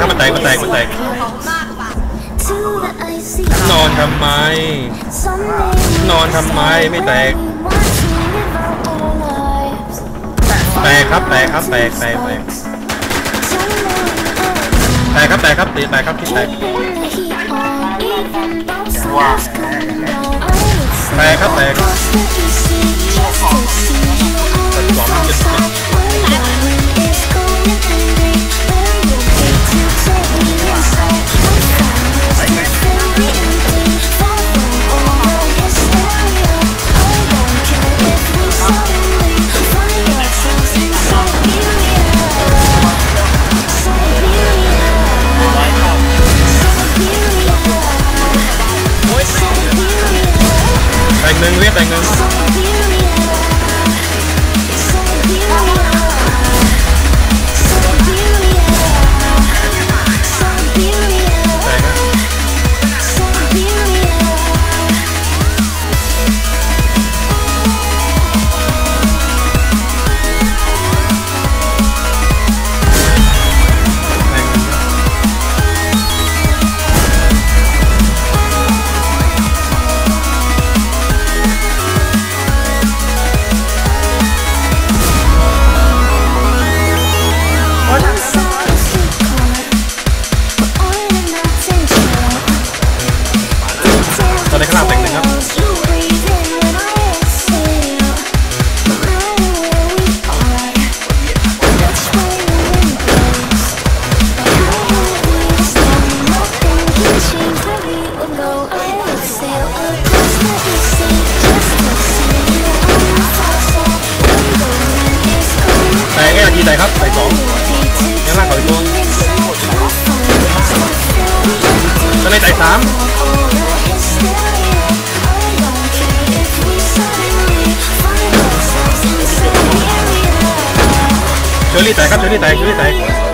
กมันแตกมากปะนอนทำไม นอนทำไมไม่แตก แตกครับแตกครับแตกแตกแตกแตกครับแตกครับตีแตกครับที่แตกแตกครับแตก นึ่งเวียดแตกหนึ่ง ต เชอรี่แตกครับ